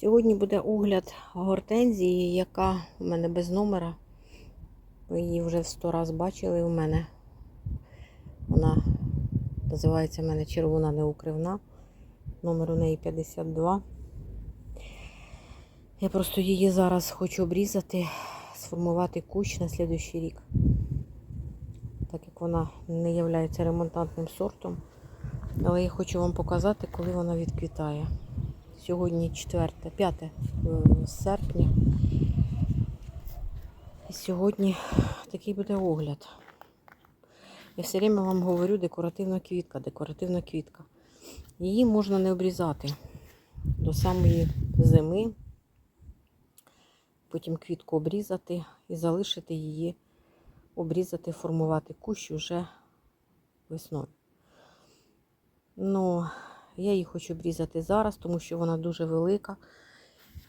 Сьогодні буде огляд гортензії, яка у мене без номера. Ви її вже в 100 раз бачили у мене. Вона називається в мене червона неукривна. Номер у неї 52. Я просто її зараз хочу обрізати, сформувати кущ на слідуючий рік. Так як вона не є ремонтантним сортом. Але я хочу вам показати, коли вона відквітає. Сьогодні 4, 5 е, серпня. І сьогодні такий буде огляд. Я все время вам говорю декоративна квітка, декоративна квітка. Її можна не обрізати до самої зими. Потім квітку обрізати і залишити її, обрізати, формувати кущ уже весною. Ну, я її хочу обрізати зараз, тому що вона дуже велика.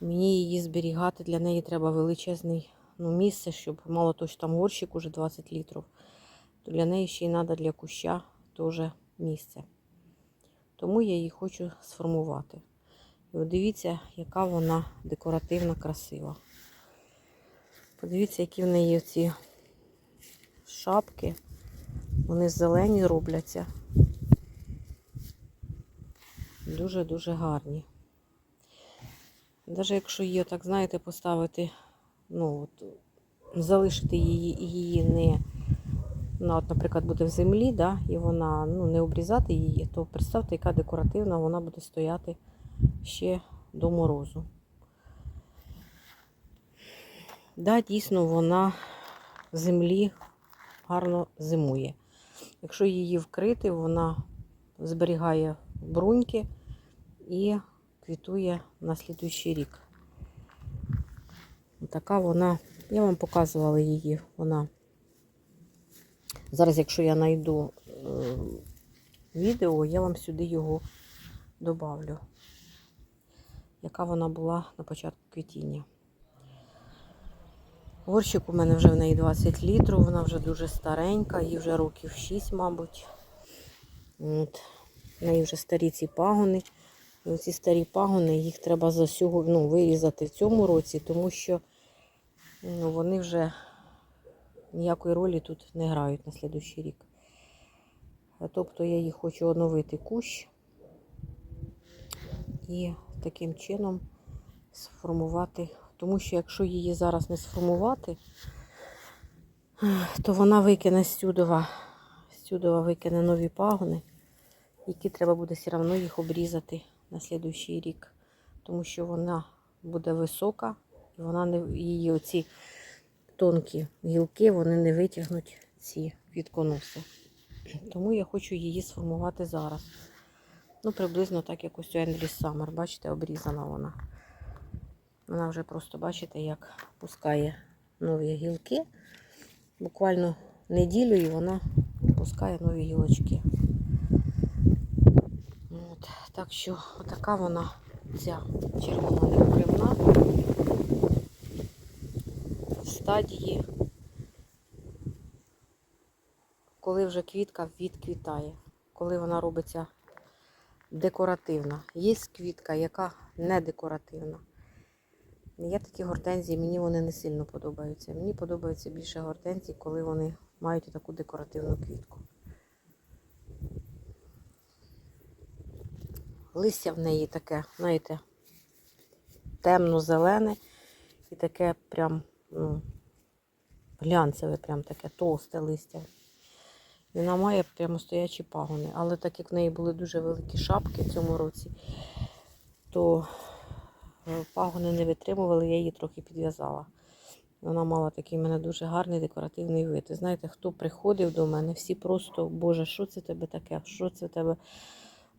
Мені її зберігати, для неї треба величезне ну, місце, щоб мало того, що там горщик уже 20 літрів, то для неї ще й треба для куща теж місце. Тому я її хочу сформувати. І от дивіться, яка вона декоративна, красива. Подивіться, які в неї ці шапки. Вони зелені робляться. Дуже-дуже гарні. Навіть якщо її, так знаєте, поставити, ну, от, залишити її її не, ну, от, наприклад, буде в землі, да, і вона ну, не обрізати її, то представте, яка декоративна вона буде стояти ще до морозу. Да, дійсно, вона в землі гарно зимує. Якщо її вкрити, вона зберігає бруньки і квітує на слідуючий рік. Така вона, я вам показувала її, вона. Зараз, якщо я знайду е, відео, я вам сюди його добавлю, яка вона була на початку квітіння. Горщик у мене вже в неї 20 літрів, вона вже дуже старенька, їй вже років 6, мабуть. От. В неї вже старі ці пагони. І оці старі пагони, їх треба за всього ну, вирізати в цьому році, тому що ну, вони вже ніякої ролі тут не грають на слідущий рік. Тобто я їх хочу оновити кущ і таким чином сформувати. Тому що якщо її зараз не сформувати, то вона викине стюдова, стюдова викине нові пагони які треба буде все одно їх обрізати на слідуючий рік. Тому що вона буде висока, і вона не її оці тонкі гілки вони не витягнуть ці квітконоси. Тому я хочу її сформувати зараз. Ну, приблизно так, як ось у Endless Summer. Бачите, обрізана вона. Вона вже просто, бачите, як пускає нові гілки. Буквально неділю і вона пускає нові гілочки. От, Що отака вона ця червона неукривна в стадії, коли вже квітка відквітає, коли вона робиться декоративна. Є квітка, яка не декоративна. Я такі гортензії, мені вони не сильно подобаються. Мені подобаються більше гортензії, коли вони мають таку декоративну квітку. Листя в неї таке, знаєте, темно-зелене і таке прям ну, глянцеве, прям таке товсте листя. Вона має прямо стоячі пагони. Але так як в неї були дуже великі шапки в цьому році, то е, пагони не витримували, я її трохи підв'язала. Вона мала такий в мене дуже гарний декоративний вид. І знаєте, хто приходив до мене, всі просто, Боже, що це тебе таке? Що це тебе?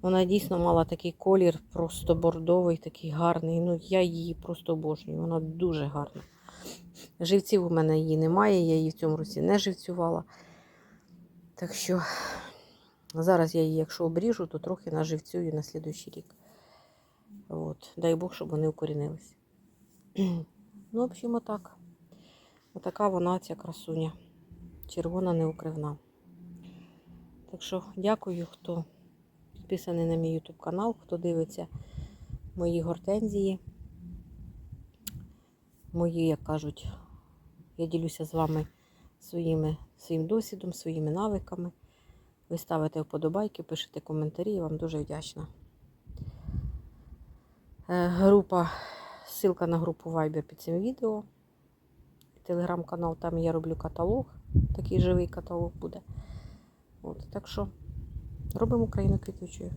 Вона дійсно мала такий колір, просто бордовий, такий гарний. Ну, я її просто обожнюю. Вона дуже гарна. Живців у мене її немає, я її в цьому році не живцювала. Так що зараз я її, якщо обріжу, то трохи наживцюю на слідуючий рік. От. Дай Бог, щоб вони укорінились. Ну, в общем, отак. Отака вона ця красуня. Червона неукривна. Так що дякую, хто підписаний на мій YouTube канал, хто дивиться мої гортензії. мої, як кажуть, я ділюся з вами своїми, своїм досвідом, своїми навиками. Ви ставите вподобайки, пишете коментарі, я вам дуже вдячна. Е, Група, ссылка на групу Viber під цим відео. Телеграм-канал, там я роблю каталог. Такий живий каталог буде. От, так що робимо Україну квітучою.